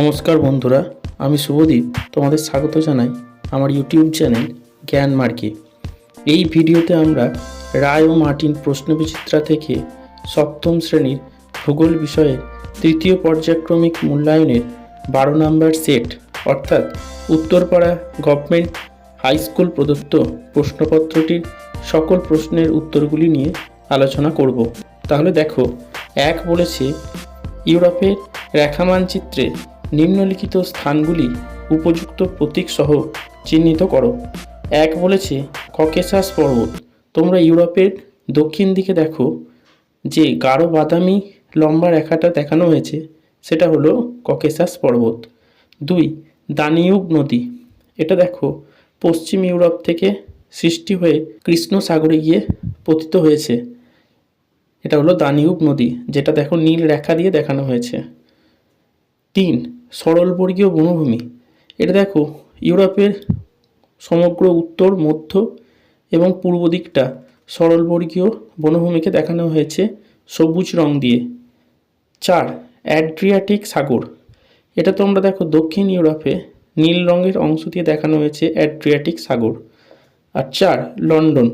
নমস্কার বন্ধুরা, আমি শুভদীপ তোমাদের স্বাগত জানাই আমার ইউটিউব চ্যানেল জ্ঞান মার্কে এই ভিডিওতে আমরা রায় ও মার্টিন প্রশ্নবিচিত্রা থেকে সপ্তম শ্রেণির ভূগোল বিষয়ে তৃতীয় পর্যায়ক্রমিক মূল্যায়নের বারো নম্বর সেট, অর্থাৎ উত্তরপাড়া গভর্নমেন্ট হাই স্কুল প্রদত্ত প্রশ্নপত্রটির সকল প্রশ্নের উত্তরগুলি নিয়ে আলোচনা করব। তাহলে দেখো, এক বলেছে, ইউরোপের রেখা মানচিত্রে নিম্নলিখিত স্থানগুলি উপযুক্ত প্রতীক সহ চিহ্নিত করো। এক বলেছে ককেশাস পর্বত। তোমরা ইউরোপের দক্ষিণ দিকে দেখো, যে গাঢ় বাদামি লম্বা রেখাটা দেখানো হয়েছে, সেটা হলো ককেশাস পর্বত। দুই, দানিউব নদী। এটা দেখো, পশ্চিম ইউরোপ থেকে সৃষ্টি হয়ে কৃষ্ণ সাগরে গিয়ে পতিত হয়েছে। এটা হলো দানিউব নদী, যেটা দেখো নীল রেখা দিয়ে দেখানো হয়েছে। তিন সরলবর্গীয় বনভূমি। এটা দেখো, ইউরোপের সমগ্র উত্তর, মধ্য এবং পূর্ব দিকটা সরলবর্গীয় বনভূমিকে দেখানো হয়েছে সবুজ রং দিয়ে। চার, অ্যাড্রিয়াটিক সাগর। এটা তোমরা দেখো দক্ষিণ ইউরোপে নীল রঙের অংশ দিয়ে দেখানো হয়েছে অ্যাড্রিয়াটিক সাগর। আর চার, লন্ডন।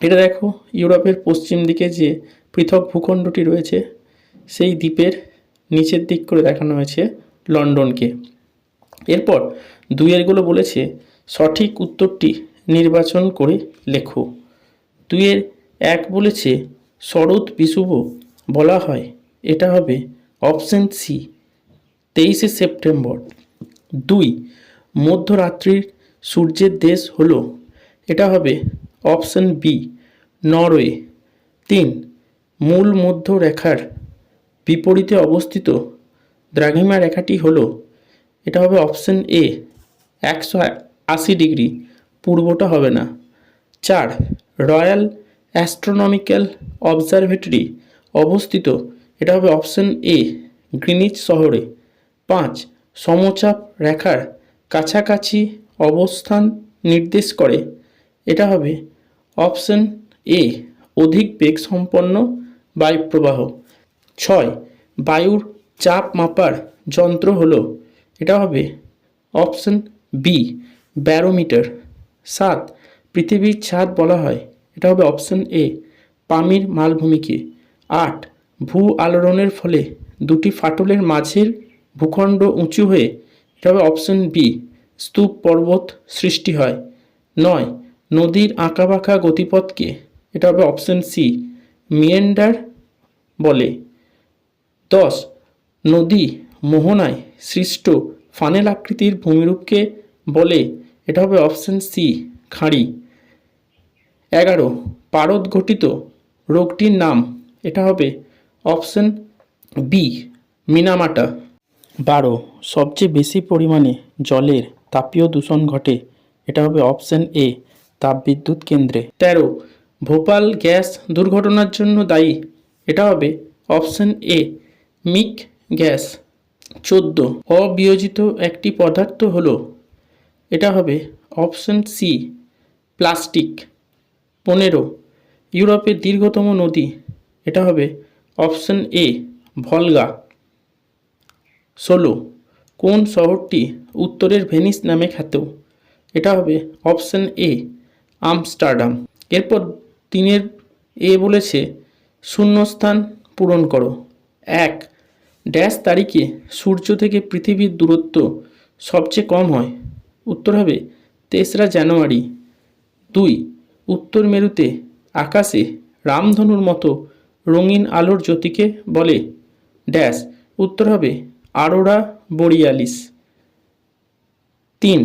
এটা দেখো ইউরোপের পশ্চিম দিকে যে পৃথক ভূখণ্ডটি রয়েছে, সেই দ্বীপের নিচের দিক করে দেখানো হয়েছে। লন্ডনকে। এরপর দুইয়েরগুলো বলেছে, সঠিক উত্তরটি নির্বাচন করে লেখো। দুইয়ের এক বলেছে, শরৎ বিষুব বলা হয়, এটা হবে অপশন সি, তেইশে সেপ্টেম্বর। দুই, মধ্যরাত্রির সূর্যের দেশ হলো, এটা হবে অপশন বি, নরওয়ে। তিন, মূল মধ্য রেখার বিপরীতে অবস্থিত দ্রাঘিমা রেখাটি হলো, এটা হবে অপশন এ একশো আশি ডিগ্রি, পূর্বটা হবে না। চার, রয়্যাল অ্যাস্ট্রোনমিক্যাল অবজারভেটরি অবস্থিত, এটা হবে অপশন এ গ্রিনিচ শহরে। পাঁচ, সমচাপ রেখার কাছাকাছি অবস্থান নির্দেশ করে, এটা হবে অপশন এ অধিক বেগ সম্পন্ন বায়ুপ্রবাহ। ছয়, বায়ুর চাপ মাপার যন্ত্র হলো, এটা হবে অপশন বি, ব্যারোমিটার। সাত, পৃথিবীর ছাদ বলা হয়, এটা হবে অপশন এ, পামির মালভূমিকে। আট, ভূ আলোড়নের ফলে দুটি ফাটলের মাঝের ভূখণ্ড উঁচু হয়ে, এটা হবে অপশন বি, স্তূপ পর্বত সৃষ্টি হয়। নয়, নদীর আঁকাবাঁকা গতিপথকে, এটা হবে অপশন সি, মিয়েন্ডার বলে। দশ নদী মোহনায় সৃষ্ট ফানেল আকৃতির ভূমিরূপকে বলে, এটা হবে অপশান সি, খাঁড়ি। এগারো, পারদ ঘটিত রোগটির নাম, এটা হবে অপশন বি, মিনামাটা। বারো, সবচেয়ে বেশি পরিমাণে জলের তাপীয় দূষণ ঘটে, এটা হবে অপশান এ, তাপবিদ্যুৎ কেন্দ্রে। তেরো, ভোপাল গ্যাস দুর্ঘটনার জন্য দায়ী, এটা হবে অপশান এ, মিক গ্যাস। চোদ্দ। অবিয়োজিত একটি পদার্থ হলো, এটা হবে অপশন সি, প্লাস্টিক। পনেরো। ইউরোপের দীর্ঘতম নদী, এটা হবে অপশন এ, ভলগা। ষোলো। কোন শহরটি উত্তরের ভেনিস নামে খ্যাত, এটা হবে অপশন এ, আমস্টারডাম। এরপর তিনের এ বলেছে, শূন্যস্থান পূরণ করো। এক। ড্যাশ তারিখে সূর্য থেকে পৃথিবীর দূরত্ব সবচেয়ে কম হয়। উত্তর হবে, তেসরা জানুয়ারি। দুই, উত্তর মেরুতে আকাশে রামধনুর মতো রঙিন আলোর জ্যোতিকে বলে। ড্যাশ, উত্তর হবে, আরোরা বরিয়ালিস। তিন,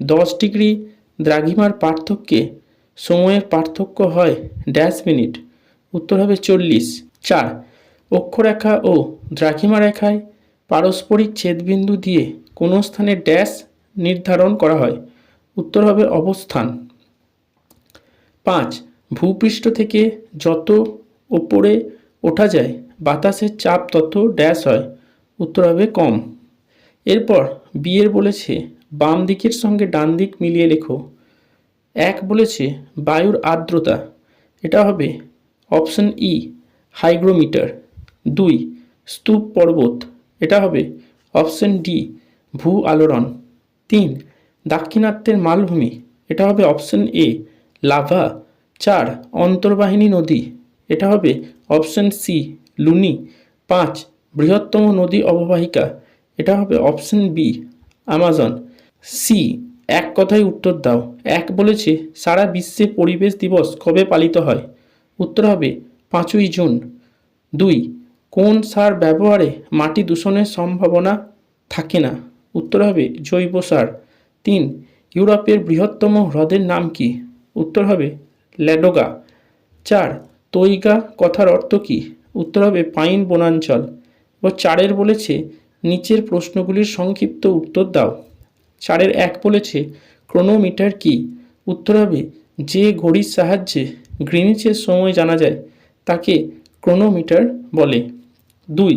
দশ ডিগ্রি দ্রাঘিমার পার্থক্যে সময়ের পার্থক্য হয় ড্যাশ মিনিট। উত্তর হবে চল্লিশ। চার অক্ষরেখা ও দ্রাঘিমা রেখায় পারস্পরিক ছেদবিন্দু দিয়ে কোনো স্থানে ড্যাশ নির্ধারণ করা হয়। উত্তর হবে অবস্থান। পাঁচ, ভূপৃষ্ঠ থেকে যত ওপরে ওঠা যায় বাতাসের চাপ তত ড্যাশ হয়। উত্তর হবে কম। এরপর বিয়ের বলেছে, বাম দিকের সঙ্গে ডান দিক মিলিয়ে লেখো। এক বলেছে, বায়ুর আর্দ্রতা। এটা হবে অপশন ই, হাইগ্রোমিটার। দুই, স্তূপ পর্বত, এটা হবে অপশন ডি, ভূ আলোড়ন। তিন, দাক্ষিণাত্যের মালভূমি, এটা হবে অপশন এ, লাভা। চার, অন্তর্বাহিনী নদী, এটা হবে অপশন সি, লুনি। পাঁচ, বৃহত্তম নদী অববাহিকা, এটা হবে অপশন বি, আমাজন। সি, এক কথায় উত্তর দাও। এক বলেছে, সারা বিশ্বে পরিবেশ দিবস কবে পালিত হয়? উত্তর হবে পাঁচই জুন। দুই কোন সার ব্যবহারে মাটি দূষণের সম্ভাবনা থাকে না? উত্তর হবে জৈব সার। তিন, ইউরোপের বৃহত্তম হ্রদের নাম কি? উত্তর হবে ল্যাডোগা। চার, তৈগা কথার অর্থ কী? উত্তর হবে পাইন বনাঞ্চল। ও চারের বলেছে, নিচের প্রশ্নগুলির সংক্ষিপ্ত উত্তর দাও। চারের এক বলেছে, ক্রোনোমিটার কি? উত্তর হবে, যে ঘড়ির সাহায্যে গ্রিনিচের সময় জানা যায়, তাকে ক্রোনোমিটার বলে। দুই,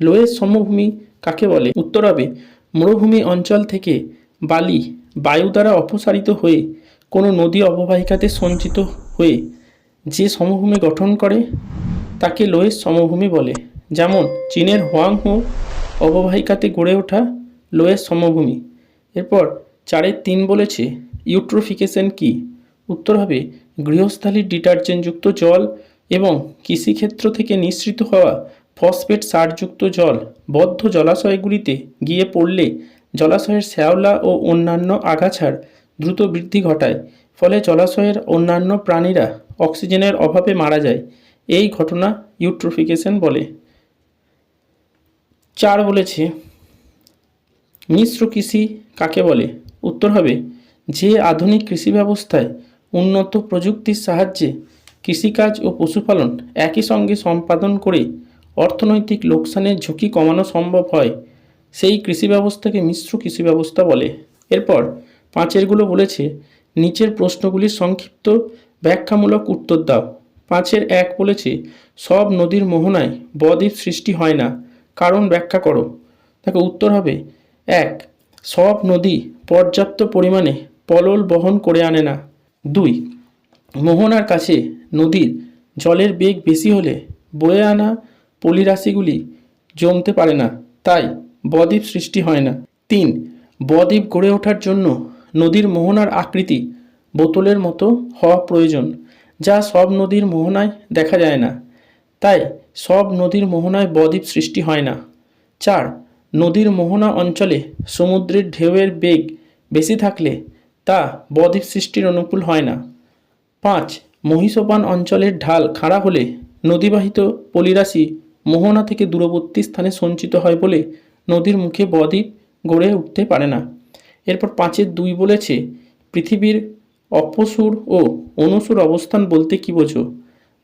লোয়ের সমভূমি কাকে বলে? উত্তর হবে মরুভূমি অঞ্চল থেকে বালি, বায়ু দ্বারা অপসারিত হয়ে কোনো নদী অববাহিকাতে সঞ্চিত হয়ে যে সমভূমি গঠন করে, তাকে লোয়ের সমভূমি বলে। যেমন, চীনের হোয়াংহো অববাহিকাতে গড়ে ওঠা লোয়ের সমভূমি। এরপর, চারের তিন বলেছে, ইউট্রোফিকেশন কি? উত্তর হবে গৃহস্থালির ডিটারজেন্টযুক্ত জল এবং কৃষিক্ষেত্র থেকে নিঃসৃত হওয়া ফসফেট সারযুক্ত জল বদ্ধ জলাশয়গুলিতে গিয়ে পড়লে জলাশয়ের শ্যাওলা ও অন্যান্য আগাছার দ্রুত বৃদ্ধি ঘটায়, ফলে জলাশয়ের অন্যান্য প্রাণীরা অক্সিজেনের অভাবে মারা যায়। এই ঘটনা ইউট্রোফিকেশন বলে। চার বলেছে, মিশ্র কৃষি কাকে বলে? উত্তর হবে, যে আধুনিক কৃষি ব্যবস্থায় উন্নত প্রযুক্তির সাহায্যে কৃষিকাজ ও পশুপালন একই সঙ্গে সম্পাদন করে অর্থনৈতিক লোকসানের ঝুঁকি কমানো সম্ভব হয়, সেই কৃষি ব্যবস্থাকে মিশ্র কৃষি ব্যবস্থা বলে। এরপর পাঁচেরগুলো বলেছে, নিচের প্রশ্নগুলির সংক্ষিপ্ত ব্যাখ্যামূলক উত্তর দাও। পাঁচের এক বলেছে, সব নদীর মোহনায় বদ্বীপ সৃষ্টি হয় না, কারণ ব্যাখ্যা করো। দেখো, উত্তর হবে, এক, সব নদী পর্যাপ্ত পরিমাণে পলল বহন করে আনে না। দুই, মোহনার কাছে নদীর জলের বেগ বেশি হলে বয়ে আনা পলিরাশিগুলি জমতে পারে না, তাই বদ্বীপ সৃষ্টি হয় না। তিন, বদ্বীপ গড়ে ওঠার জন্য নদীর মোহনার আকৃতি বোতলের মতো হওয়া প্রয়োজন, যা সব নদীর মোহনায় দেখা যায় না। তাই সব নদীর মোহনায় বদ্বীপ সৃষ্টি হয় না। চার, নদীর মোহনা অঞ্চলে সমুদ্রের ঢেউয়ের বেগ বেশি থাকলে তা বদ্বীপ সৃষ্টির অনুকূল হয় না। পাঁচ, মহিষোপান অঞ্চলের ঢাল খাড়া হলে নদীবাহিত পলিরাশি মোহনা থেকে দূরবর্তী স্থানে সঞ্চিত হয় বলে নদীর মুখে বদ্বীপ গড়ে উঠতে পারে না। এরপর পাঁচের দুই বলেছে, পৃথিবীর অপসুর ও অনুসুর অবস্থান বলতে কী বোঝো?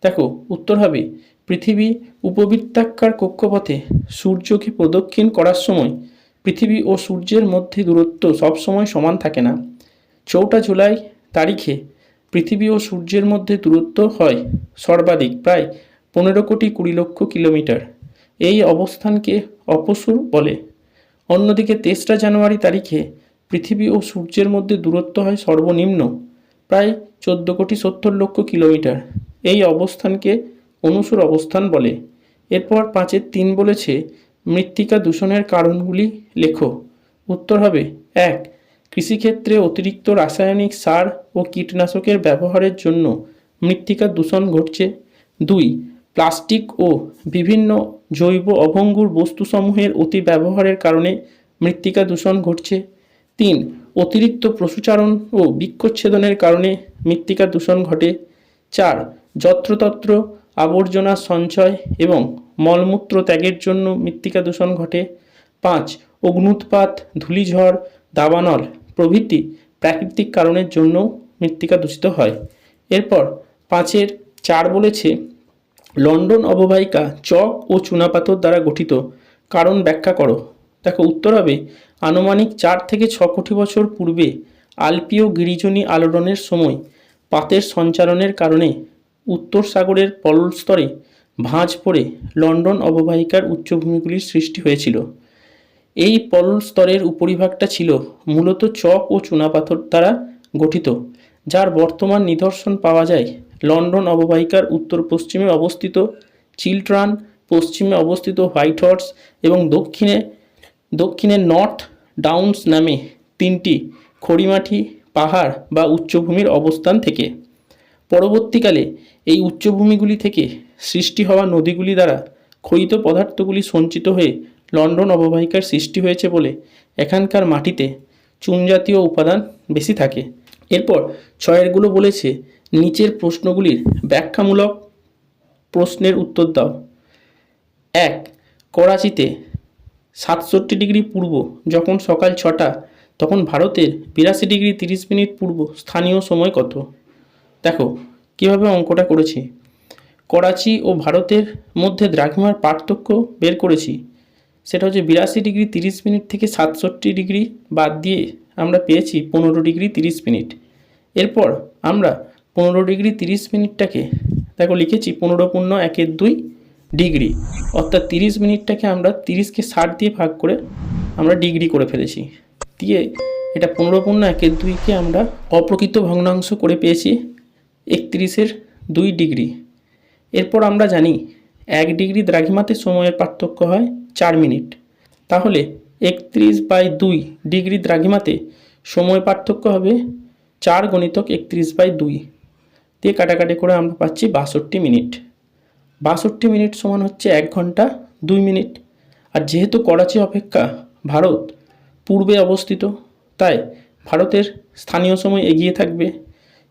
দেখো, উত্তর হবে, পৃথিবী উপবৃত্তাকার কক্ষপথে সূর্যকে প্রদক্ষিণ করার সময় পৃথিবী ও সূর্যের মধ্যে দূরত্ব সবসময় সমান থাকে না। চৌঠা জুলাই তারিখে পৃথিবী ও সূর্যের মধ্যে দূরত্ব হয় সর্বাধিক, প্রায় পনেরো কোটি কুড়ি লক্ষ কিলোমিটার। এই অবস্থানকে অপসুর বলে। অন্যদিকে তেসরা জানুয়ারি তারিখে পৃথিবী ও সূর্যের মধ্যে দূরত্ব হয় সর্বনিম্ন প্রায় চোদ্দ কোটি সত্তর লক্ষ কিলোমিটার। এই অবস্থানকে অনুসুর অবস্থান বলে। এরপর পাঁচের তিন বলেছে, মৃত্তিকা দূষণের কারণগুলি লেখো। উত্তর হবে, এক, কৃষিক্ষেত্রে অতিরিক্ত রাসায়নিক সার ও কীটনাশকের ব্যবহারের জন্য মৃত্তিকা দূষণ ঘটছে। দুই প্লাস্টিক ও বিভিন্ন জৈব অভঙ্গুর বস্তুসমূহের অতি ব্যবহারের কারণে মৃত্তিকা দূষণ ঘটছে। তিন, অতিরিক্ত পশুচারণ ও বৃক্ষচ্ছেদনের কারণে মৃত্তিকা দূষণ ঘটে। চার, যত্রতত্র আবর্জনা সঞ্চয় এবং মলমূত্র ত্যাগের জন্য মৃত্তিকা দূষণ ঘটে। পাঁচ, অগ্নুৎপাত, ধূলিঝড়, দাবানল প্রভৃতি প্রাকৃতিক কারণের জন্য মৃত্তিকা দূষিত হয়। এরপর পাঁচের চার বলেছে লন্ডন অববাহিকা চক ও চুনাপাথর দ্বারা গঠিত। কারণ ব্যাখ্যা করো। দেখো, উত্তর হবে, আনুমানিক চার থেকে ছ কোটি বছর পূর্বে আলপীয় গিরিজনী আলোড়নের সময় পাতের সঞ্চালনের কারণে উত্তর সাগরের পলল স্তরে ভাঁজ পড়ে লন্ডন অববাহিকার উচ্চভূমিগুলির সৃষ্টি হয়েছিল। এই পলল স্তরের উপরিভাগটা ছিল মূলত চক ও চুনাপাথর দ্বারা গঠিত, যার বর্তমান নিদর্শন পাওয়া যায় লন্ডন অববাহিকার উত্তর পশ্চিমে অবস্থিত চিলট্রান পশ্চিমে অবস্থিত হোয়াইট হর্স এবং দক্ষিণে দক্ষিণে নর্থ ডাউনস নামে তিনটি খড়িমাটি পাহাড় বা উচ্চভূমির অবস্থান থেকে। পরবর্তীকালে এই উচ্চভূমিগুলি থেকে সৃষ্টি হওয়া নদীগুলি দ্বারা ক্ষয়িত পদার্থগুলি সঞ্চিত হয়ে লন্ডন অববাহিকার সৃষ্টি হয়েছে বলে এখানকার মাটিতে চুন জাতীয় উপাদান বেশি থাকে। এরপর ছয়েরগুলো বলেছে, নিচের প্রশ্নগুলির ব্যাখ্যামূলক প্রশ্নের উত্তর দাও। এক, করাচিতে সাতষট্টি ডিগ্রি পূর্ব যখন সকাল ছটা, তখন ভারতের বিরাশি ডিগ্রি তিরিশ মিনিট পূর্ব স্থানীয় সময় কত? দেখো, কীভাবে অঙ্কটা করেছি। করাচি ও ভারতের মধ্যে দ্রাঘিমার পার্থক্য বের করেছি, সেটা হচ্ছে বিরাশি ডিগ্রি তিরিশ মিনিট থেকে সাতষট্টি ডিগ্রি বাদ দিয়ে আমরা পেয়েছি পনেরো ডিগ্রি তিরিশ মিনিট। এরপর আমরা পনেরো ডিগ্রি তিরিশ মিনিটটাকে, দেখো লিখেছি পনেরো পূর্ণ একের দুই ডিগ্রি, অর্থাৎ তিরিশ মিনিটটাকে আমরা তিরিশকে ষাট দিয়ে ভাগ করে আমরা ডিগ্রি করে ফেলেছি। দিয়ে এটা পনেরো পূর্ণ একের দুইকে আমরা অপ্রকৃত ভগ্নাংশ করে পেয়েছি একত্রিশের দুই ডিগ্রি। এরপর আমরা জানি এক ডিগ্রি দ্রাঘিমাতে সময়ের পার্থক্য হয় চার মিনিট। তাহলে একত্রিশ বাই দুই ডিগ্রি দ্রাঘিমাতে সময় পার্থক্য হবে চার গণিতক একত্রিশ বাই দুই। দিয়ে কাটাকাটি করে আমরা পাচ্ছি বাষট্টি মিনিট। বাষট্টি মিনিট সমান হচ্ছে এক ঘণ্টা দুই মিনিট। আর যেহেতু করাচি অপেক্ষা ভারত পূর্বে অবস্থিত, তাই ভারতের স্থানীয় সময় এগিয়ে থাকবে।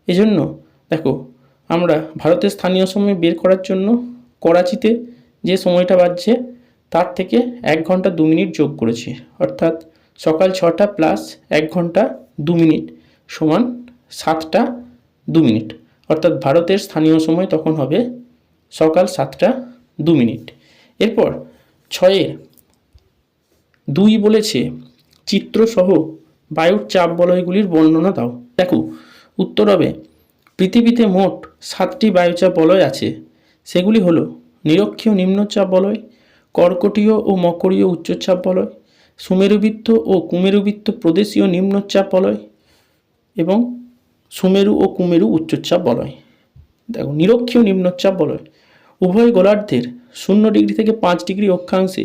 এজন্য দেখো, আমরা ভারতের স্থানীয় সময় বের করার জন্য করাচিতে যে সময়টা বাজছে তার থেকে এক ঘণ্টা দু মিনিট যোগ করেছি। অর্থাৎ সকাল ছটা প্লাস এক ঘণ্টা দু মিনিট সমান সাতটা দু মিনিট। অর্থাৎ ভারতের স্থানীয় সময় তখন হবে সকাল সাতটা দু মিনিট। এরপর ছয়ের দুই বলেছে, চিত্রসহ বায়ুর চাপ বলয়গুলির বর্ণনা দাও। দেখো, উত্তর হবে, পৃথিবীতে মোট সাতটি বায়ুচাপ বলয় আছে। সেগুলি হলো নিরক্ষীয় নিম্নচাপ বলয় কর্কটীয় ও মকরীয় উচ্চচাপ বলয় সুমেরুবৃত্ত ও কুমেরুবৃত্ত প্রদেশীয় নিম্নচাপ বলয় এবং সুমেরু ও কুমেরু উচ্চচাপ বলয় দেখো, নিরক্ষীয় নিম্নচাপ বলয় উভয় গোলার্ধের শূন্য ডিগ্রি থেকে পাঁচ ডিগ্রি অক্ষাংশে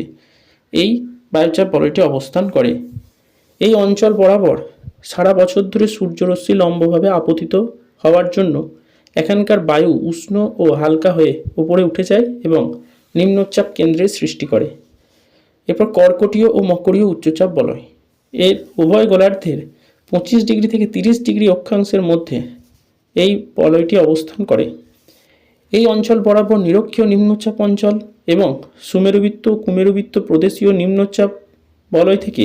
এই বায়ুচাপ বলয়টি অবস্থান করে। এই অঞ্চল বরাবর সারা বছর ধরে সূর্যরশ্মি লম্বভাবে আপতিত হওয়ার জন্য এখানকার বায়ু উষ্ণ ও হালকা হয়ে উপরে উঠে যায় এবং নিম্নচাপ কেন্দ্রের সৃষ্টি করে। এরপর কর্কটীয় ও মকরীয় উচ্চচাপ বলয়। এর উভয় গোলার্ধের পঁচিশ ডিগ্রি থেকে তিরিশ ডিগ্রি অক্ষাংশের মধ্যে এই বলয়টি অবস্থান করে। এই অঞ্চল বরাবর নিরক্ষীয় নিম্নচাপ অঞ্চল এবং সুমেরুবৃত্ত কুমেরুবৃত্ত প্রদেশীয় নিম্নচাপ বলয় থেকে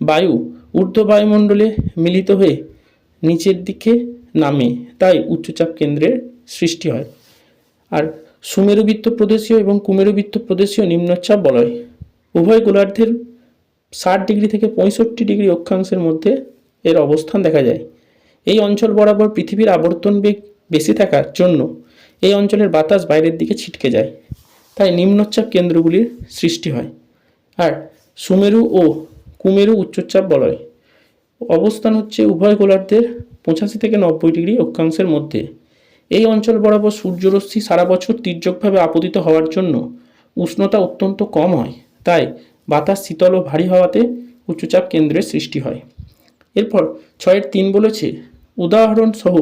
বায়ু ঊর্ধ্ব বায়ুমণ্ডলে মিলিত হয়ে নিচের দিকে নামে, তাই উচ্চচাপ কেন্দ্রের সৃষ্টি হয়। আর সুমেরুবৃত্ত প্রদেশীয় এবং কুমেরুবৃত্ত প্রদেশীয় নিম্নচাপ বলয়। উভয় গোলার্ধের ষাট ডিগ্রি থেকে পঁয়ষট্টি ডিগ্রি অক্ষাংশের মধ্যে এর অবস্থান দেখা যায়। এই অঞ্চল বরাবর পৃথিবীর আবর্তন বেগ বেশি থাকার জন্য এই অঞ্চলের বাতাস বাইরের দিকে ছিটকে যায়। তাই নিম্নচাপ কেন্দ্রগুলির সৃষ্টি হয়। আর সুমেরু ও কুমেরু উচ্চচাপ বলয়। অবস্থান হচ্ছে উভয় গোলার্ধের পঁচাশি থেকে নব্বই ডিগ্রি অক্ষাংশের মধ্যে। এই অঞ্চল বরাবর সূর্যরশ্মি সারা বছর তীর্যকভাবে আপতিত হওয়ার জন্য উষ্ণতা অত্যন্ত কম হয়। তাই বাতাস শীতল ও ভারী হওয়াতে উচ্চচাপ কেন্দ্রের সৃষ্টি হয়। এরপর ছয়ের তিন বলেছে উদাহরণ সহ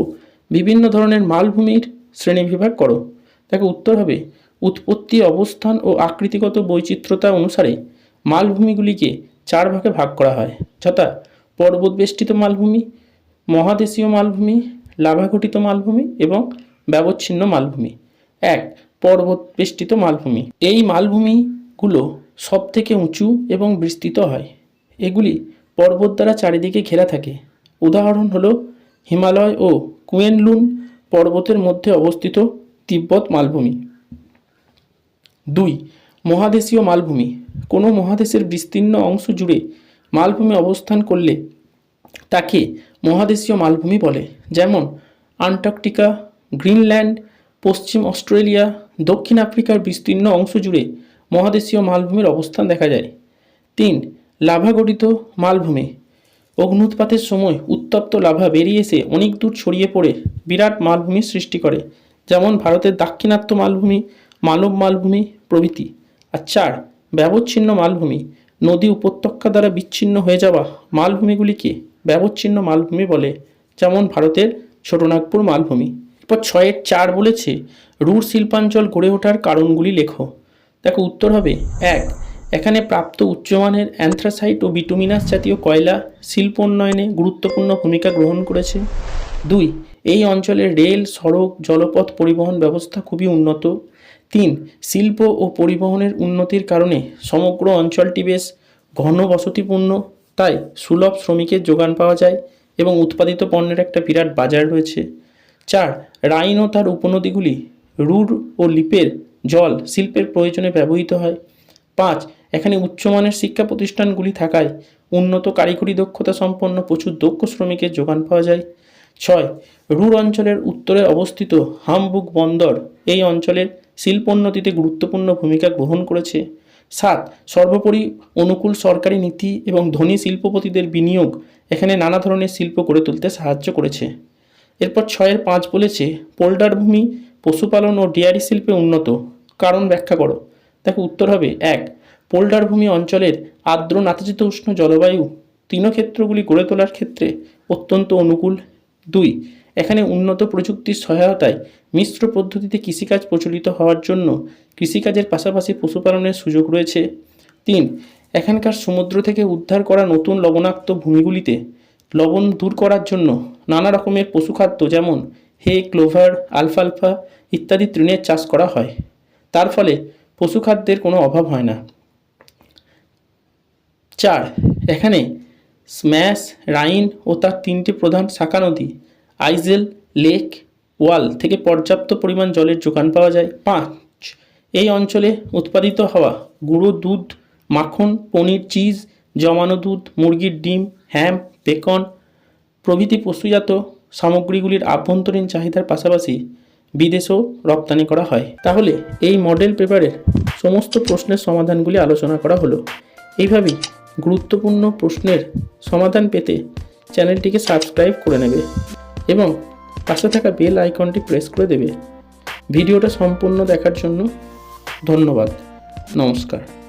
বিভিন্ন ধরনের মালভূমির শ্রেণীবিভাগ করো। দেখো, উত্তর হবে, উৎপত্তি, অবস্থান ও আকৃতিগত বৈচিত্র্যতা অনুসারে মালভূমিগুলিকে চার ভাগে ভাগ করা হয়। যথা, পর্বতবেষ্টিত মালভূমি, মহাদেশীয় মালভূমি লাভাঘটিত মালভূমি এবং ব্যবচ্ছিন্ন মালভূমি। এক পর্বত বেষ্টিত মালভূমি। এই মালভূমিগুলো সব থেকে উঁচু এবং বিস্তৃত হয়। এগুলি পর্বত দ্বারা চারিদিকে ঘেরা থাকে। উদাহরণ হলো হিমালয় ও কুয়েনলুন পর্বতের মধ্যে অবস্থিত তিব্বত মালভূমি। দুই, মহাদেশীয় মালভূমি। কোনো মহাদেশের বিস্তীর্ণ অংশ জুড়ে মালভূমি অবস্থান করলে তাকে মহাদেশীয় মালভূমি বলে। যেমন আন্টার্কটিকা গ্রিনল্যান্ড, পশ্চিম অস্ট্রেলিয়া, দক্ষিণ আফ্রিকার বিস্তীর্ণ অংশ জুড়ে মহাদেশীয় মালভূমির অবস্থান দেখা যায়। তিন, লাভা গঠিত মালভূমি। অগ্নুৎপাতের সময় উত্তপ্ত লাভা বেরিয়ে এসে অনেক দূর ছড়িয়ে পড়ে বিরাট মালভূমির সৃষ্টি করে, যেমন ভারতের দাক্ষিণাত্য মালভূমি, মানব মালভূমি প্রভৃতি। আর চার, ব্যবচ্ছিন্ন মালভূমি। নদী উপত্যকা দ্বারা বিচ্ছিন্ন হয়ে যাওয়া মালভূমিগুলিকে ব্যবচ্ছিন্ন মালভূমি বলে, যেমন ভারতের ছোটনাগপুর মালভূমি। এরপর ছয়ের চার বলেছে, রুর শিল্পাঞ্চল গড়ে ওঠার কারণগুলি লেখো। দেখো, উত্তর হবে, এক, এখানে প্রাপ্ত উচ্চমানের অ্যান্থ্রাসাইট ও বিটুমিনাস জাতীয় কয়লা শিল্প উন্নয়নে গুরুত্বপূর্ণ ভূমিকা গ্রহণ করেছে। দুই, এই অঞ্চলের রেল, সড়ক, জলপথ পরিবহন ব্যবস্থা খুবই উন্নত। তিন, শিল্প ও পরিবহনের উন্নতির কারণে সমগ্র অঞ্চলটি বেশ ঘন বসতিপূর্ণ তাই সুলভ শ্রমিকের যোগান পাওয়া যায় এবং উৎপাদিত পণ্যের একটা বিরাট বাজার রয়েছে। চার, রাইন ও তার উপনদীগুলি রুর ও লিপের জল শিল্পের প্রয়োজনে ব্যবহৃত হয়। পাঁচ, এখানে উচ্চমানের শিক্ষা প্রতিষ্ঠানগুলি থাকায় উন্নত কারিগরি দক্ষতা সম্পন্ন প্রচুর দক্ষ শ্রমিকের যোগান পাওয়া যায়। ছয়, রুর অঞ্চলের উত্তরে অবস্থিত হামবুক বন্দর এই অঞ্চলের শিল্পোন্নতিতে গুরুত্বপূর্ণ ভূমিকা গ্রহণ করেছে। সাত, সর্বোপরি অনুকূল সরকারি নীতি এবং ধনী শিল্পপতিদের বিনিয়োগ এখানে নানা ধরনের শিল্প গড়ে তুলতে সাহায্য করেছে। এরপর ছয়ের পাঁচ বলেছে পোল্ডার ভূমি, পশুপালন ও ডেয়ারি শিল্পে উন্নত। কারণ ব্যাখ্যা করো। দেখো উত্তর হবে এক পোল্ডার ভূমি অঞ্চলের আর্দ্র নাতিশীতোষ্ণ জলবায়ু তৃণক্ষেত্রগুলি গড়ে তোলার ক্ষেত্রে অত্যন্ত অনুকূল। দুই, এখানে উন্নত প্রযুক্তির সহায়তায় মিশ্র পদ্ধতিতে কৃষিকাজ প্রচলিত হওয়ার জন্য কৃষিকাজের পাশাপাশি পশুপালনের সুযোগ রয়েছে। তিন, এখানকার সমুদ্র থেকে উদ্ধার করা নতুন লবণাক্ত ভূমিগুলিতে লবণ দূর করার জন্য নানা রকমের পশুখাদ্য যেমন হে ক্লোভার আলফালফা ইত্যাদি তৃণের চাষ করা হয়। তার ফলে পশুখাদ্যের কোনো অভাব হয় না। চার, এখানে স্ম্যাশ, রাইন ও তার তিনটি প্রধান শাখা নদী, আইজেল, লেক, ওয়াল থেকে পর্যাপ্ত পরিমাণ জলের যোগান পাওয়া যায়। পাঁচ, এই অঞ্চলে উৎপাদিত হওয়া গুঁড়ো দুধ, মাখন, পনির, চিজ জমানো দুধ, মুরগির ডিম, হ্যাম, বেকন প্রভৃতি পশুজাত সামগ্রীগুলির আভ্যন্তরীণ চাহিদার পাশাপাশি বিদেশেও রপ্তানি করা হয়। তাহলে এই মডেল পেপারের সমস্ত প্রশ্নের সমাধানগুলি আলোচনা করা হলো। এইভাবেই গুরুত্বপূর্ণ প্রশ্নের সমাধান পেতে চ্যানেলটিকে সাবস্ক্রাইব করে নেবে এবং পাশে থাকা বেল আইকনটি প্রেস করে দেবে। ভিডিওটা সম্পূর্ণ দেখার জন্য ধন্যবাদ। নমস্কার।